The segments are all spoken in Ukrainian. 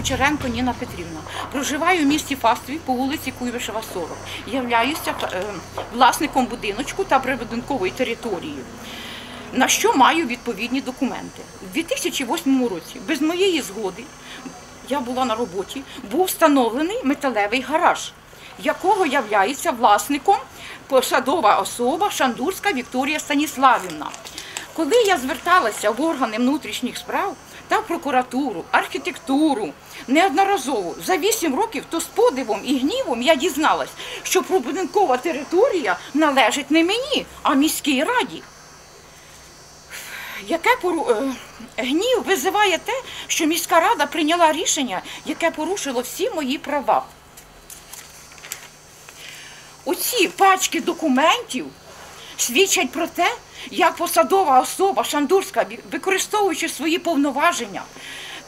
Кучеренко Ніна Петрівна. Проживаю в місті Фастові по вулиці Куйбишева, 40. Являюся е, власником будиночку та прибудинкової території. На що маю відповідні документи. У 2008 році, без моєї згоди, я була на роботі, був встановлений металевий гараж, якого являється власником посадова особа Шандурська Вікторія Станіславівна. Коли я зверталася в органи внутрішніх справ та прокуратуру, архітектуру неодноразово за 8 років, то з подивом і гнівом я дізналась, що прибудинкова територія належить не мені, а міській раді. Яке пору... е, гнів визиває те, що міська рада прийняла рішення, яке порушило всі мої права. Оці пачки документів свідчать про те, як посадова особа Шандурська, використовуючи свої повноваження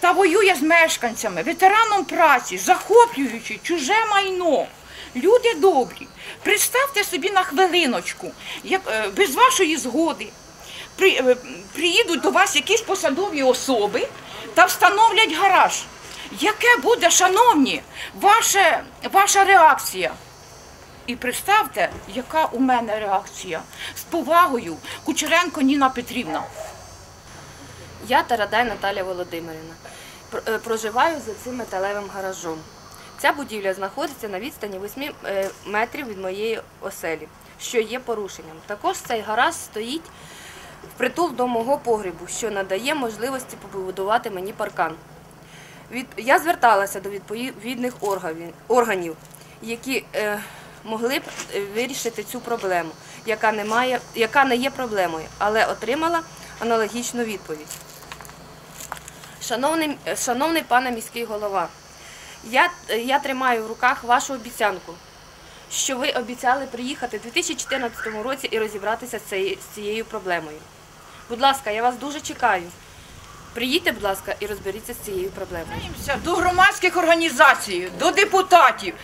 та воює з мешканцями, ветераном праці, захоплюючи чуже майно. Люди добрі, представте собі на хвилиночку, як е, без вашої згоди при, е, приїдуть до вас якісь посадові особи та встановлять гараж. Яке буде, шановні, ваше, ваша реакція? І представте, яка у мене реакція. Повагою Кучеренко Ніна Петрівна. Я Тарадай Наталя Володимирівна. Е, Проживаю за цим металевим гаражом. Ця будівля знаходиться на відстані 8 е, метрів від моєї оселі, що є порушенням. Також цей гараж стоїть впритул до мого погрібу, що надає можливості побудувати мені паркан. Я зверталася до відповідних органів, органів які е, могли б е, вирішити цю проблему, яка не, має, яка не є проблемою, але отримала аналогічну відповідь. Шановний, е, шановний пане міський голова, я, е, я тримаю в руках вашу обіцянку, що ви обіцяли приїхати у 2014 році і розібратися з цією, з цією проблемою. Будь ласка, я вас дуже чекаю. Приїдьте, будь ласка, і розберіться з цією проблемою. До громадських організацій, до депутатів,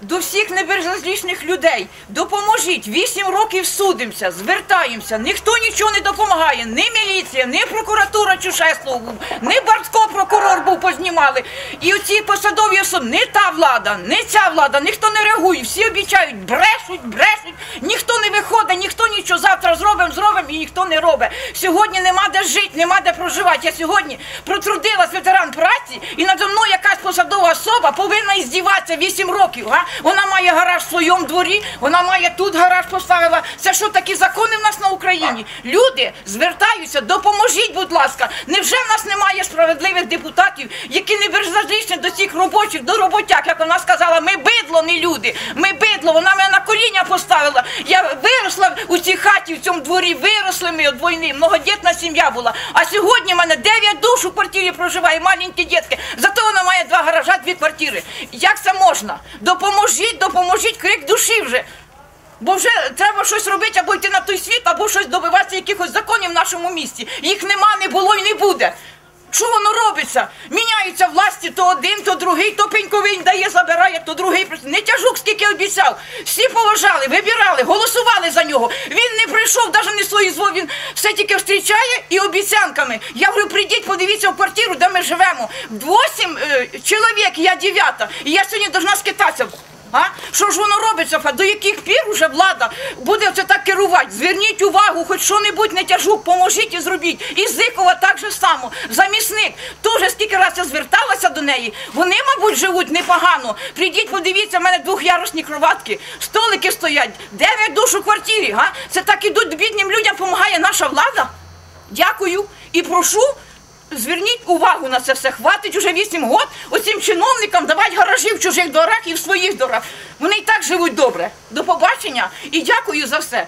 до всіх небезлічних людей. Допоможіть. Вісім років судимося, звертаємося. Ніхто нічого не допомагає. Ні міліція, ні прокуратура Чушеслов був, ні Бартко прокурор був познімали. І оці посадові особи, не та влада, не ця влада, ніхто не реагує. Всі обіцяють, брешуть, брешуть. Ніхто не виходить, ніхто нічого завтра зробимо, зробимо і ніхто не робить. Сьогодні нема де жити, нема де проживати. Я сьогодні протрудилась ветеран праці, і надо мною якась посадова особа повинна іздіватися 8 років. Га? Вона має гараж в своєму дворі, вона має тут гараж поставила. Це що такі закони в нас на Україні? Люди звертаються, допоможіть, будь ласка. Невже в нас немає справедливих депутатів, які не безразлічні до цих робочих, до роботяг, як вона сказала, ми бидло, не люди. Ми бидло. Вона мене на коліна поставила. Я виросла у цій хаті, в цьому дворі, виросли ми від війни. Многодітна сім'я була. А сьогодні в мене 9 душ у квартирі проживає, маленькі дітки. Зато вона має два гаража, дві квартири. Як це можна? Допоможіть, допоможіть, крик душі вже. Бо вже треба щось робити, або йти на той світ, або щось добиватися якихось законів в нашому місті. Їх нема, не було і не буде. Що воно робиться? Міняються власті, то один, то другий, то пеньковий дає, забирає, то другий. Не тяжук, скільки обіцяв. Всі поважали, вибирали, голосували за нього. Він не прийшов, навіть не свої зво, він все тільки зустрічає і обіцянками. Я говорю, прийдіть, подивіться в квартиру, де ми живемо. Восім е, чоловік, я дев'ята. І я сьогодні должна скитатися. А? Що ж воно робиться? До яких пір уже влада буде це так керувати? Зверніть увагу, хоч що-небудь не тяжук, поможіть і зробіть. І Зикова так же само. Замісник. Теж скільки разів я зверталася до неї. Вони, мабуть, живуть непогано. Прийдіть, подивіться, в мене двохярусні кроватки, столики стоять, дев'ять душ у квартирі. Га? Це так ідуть бідним людям, допомагає наша влада. Дякую і прошу. Зверніть увагу на це все. Хватить уже 8 год оцим чиновникам давати гаражі в чужих дворах і в своїх дворах. Вони і так живуть добре. До побачення і дякую за все.